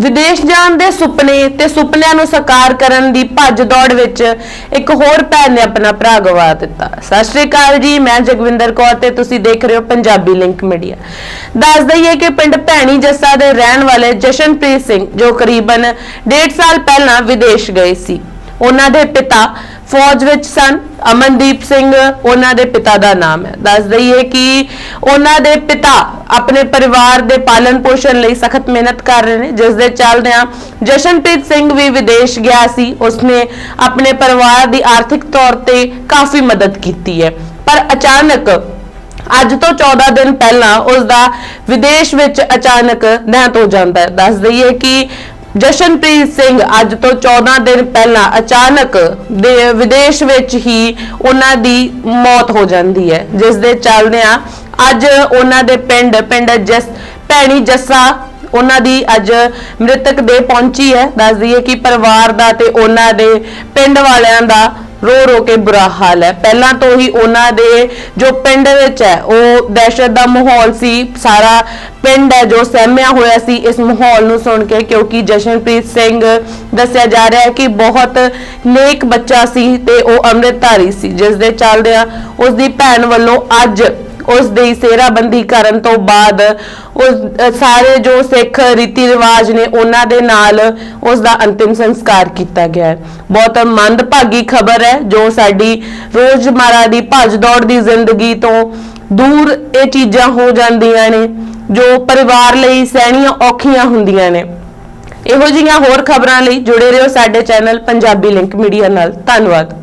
ਵਿਦੇਸ਼ ਜਾਣ ਦੇ ਸੁਪਨੇ ਤੇ ਸੁਪਨਿਆਂ ਨੂੰ ਸਾਕਾਰ ਕਰਨ ਦੀ ਭੱਜ ਦੌੜ ਵਿੱਚ ਇੱਕ ਹੋਰ ਭੈਣ ਨੇ ਆਪਣਾ ਭਰਾ ਗਵਾ ਦਿੱਤਾ। ਸਤਿ ਸ਼੍ਰੀ ਅਕਾਲ ਜੀ, ਮੈਂ ਜਗਵਿੰਦਰ ਕੌਰ ਤੇ ਤੁਸੀਂ ਦੇਖ ਰਹੇ ਹੋ ਪੰਜਾਬੀ ਲਿੰਕ ਮੀਡੀਆ। ਦੱਸ ਦਈਏ ਕਿ ਪਿੰਡ ਭੈਣੀ ਜੱਸਾ ਦੇ ਰਹਿਣ ਵਾਲੇ ਜਸ਼ਨਪ੍ਰੀਤ ਸਿੰਘ, ਜੋ ਕਰੀਬਨ 1.5 ਸਾਲ ਪਹਿਲਾਂ ਵਿਦੇਸ਼ ਗਏ ਸੀ। ਉਹਨਾਂ ਦੇ ਪਿਤਾ ਫੌਜ ਵਿੱਚ ਸਨ ਅਮਨਦੀਪ ਸਿੰਘ, ਉਹਨਾਂ ਦੇ ਪਿਤਾ ਦਾ ਨਾਮ ਹੈ। ਦੱਸ ਦਈਏ ਕਿ ਉਹਨਾਂ ਦੇ ਪਿਤਾ ਆਪਣੇ ਪਰਿਵਾਰ ਦੇ ਪਾਲਣ ਪੋਸ਼ਣ ਲਈ ਸਖਤ ਮਿਹਨਤ ਕਰ ਰਹੇ ਨੇ, ਜਿਸ ਦੇ ਚੱਲਦਿਆਂ ਜਸ਼ਨਪ੍ਰੀਤ ਸਿੰਘ ਵੀ ਵਿਦੇਸ਼ ਗਿਆ ਸੀ। ਉਸਨੇ ਆਪਣੇ ਪਰਿਵਾਰ ਦੀ ਆਰਥਿਕ ਤੌਰ ਤੇ ਕਾਫੀ ਮਦਦ ਕੀਤੀ ਹੈ। ਪਰ ਅਚਾਨਕ, ਅੱਜ ਤੋਂ 14 ਦਿਨ ਪਹਿਲਾਂ ਉਸ ਦਾ ਵਿਦੇਸ਼ ਵਿੱਚ ਅਚਾਨਕ ਦੇਹਾਂਤ ਹੋ ਜਾਂਦਾ ਹੈ। ਦੱਸ ਦਈਏ ਕਿ ਜਸ਼ਨਪ੍ਰੀਤ ਸਿੰਘ ਅੱਜ ਤੋਂ 14 ਦਿਨ ਪਹਿਲਾਂ ਅਚਾਨਕ ਵਿਦੇਸ਼ ਵਿੱਚ ਹੀ ਉਹਨਾਂ ਦੀ ਮੌਤ ਹੋ ਜਾਂਦੀ ਹੈ, ਜਿਸ ਦੇ ਚੱਲਦਿਆਂ ਅੱਜ ਉਹਨਾਂ ਦੇ ਪਿੰਡ ਪਿੰਡ ਜਸ, ਭੈਣੀ ਜੱਸਾ ਉਹਨਾਂ ਦੀ ਅੱਜ ਮ੍ਰਿਤਕ ਦੇ ਪਹੁੰਚੀ ਹੈ। ਦੱਸ ਦਈਏ ਕਿ ਪਰਿਵਾਰ ਦਾ ਤੇ ਉਹਨਾਂ ਦੇ ਪਿੰਡ ਵਾਲਿਆਂ ਦਾ ਰੋ ਰੋ ਕੇ ਬੁਰਾ ਹਾਲ ਹੈ। ਪਹਿਲਾਂ ਤੋਂ ਹੀ ਉਹਨਾਂ ਦੇ ਜੋ ਪਿੰਡ ਵਿੱਚ ਹੈ, ਉਹ ਦਹਿਸ਼ਤ ਦਾ ਮਾਹੌਲ ਸੀ। ਸਾਰਾ ਪਿੰਡ ਹੈ ਜੋ ਸਹਿਮਿਆ ਹੋਇਆ ਸੀ ਇਸ ਮਾਹੌਲ ਨੂੰ ਸੁਣ ਕੇ, ਕਿਉਂਕਿ ਜਸ਼ਨਪ੍ਰੀਤ ਸਿੰਘ ਦੱਸਿਆ ਜਾ ਰਿਹਾ ਹੈ ਕਿ ਬਹੁਤ ਨੇਕ ਬੱਚਾ ਸੀ ਤੇ ਉਹ ਅੰਮ੍ਰਿਤਧਾਰੀ ਸੀ। ਜਿਸ ਦੇ ਚੱਲਦਿਆਂ ਉਸ ਦੀ ਭੈਣ ਵੱਲੋਂ ਅੱਜ ਉਸ ਦੀ ਸੇਰਾਬੰਦੀ ਕਰਨ ਤੋਂ ਬਾਅਦ ਉਸ ਸਾਰੇ ਜੋ ਸਿੱਖ ਰੀਤੀ ਰਿਵਾਜ ਨੇ ਉਹਨਾਂ ਦੇ ਨਾਲ ਉਸ ਦਾ ਅੰਤਿਮ ਸੰਸਕਾਰ ਕੀਤਾ ਗਿਆ ਹੈ। ਬਹੁਤ ਮੰਦਭਾਗੀ ਖਬਰ ਹੈ ਜੋ ਸਾਡੀ ਰੋਜ਼ਮਰਾ ਦੀ ਭੱਜ ਦੌੜ ਦੀ ਜ਼ਿੰਦਗੀ ਤੋਂ ਦੂਰ ਇਹ ਚੀਜ਼ਾਂ ਹੋ ਜਾਂਦੀਆਂ ਨੇ, ਜੋ ਪਰਿਵਾਰ ਲਈ ਸਹਿਣੀਆਂ ਔਖੀਆਂ ਹੁੰਦੀਆਂ ਨੇ। ਇਹੋ ਜਿਹੀਆਂ ਹੋਰ ਖਬਰਾਂ ਲਈ ਜੁੜੇ ਰਹੋ ਸਾਡੇ ਚੈਨਲ ਪੰਜਾਬੀ ਲਿੰਕ ਮੀਡੀਆ ਨਾਲ। ਧੰਨਵਾਦ।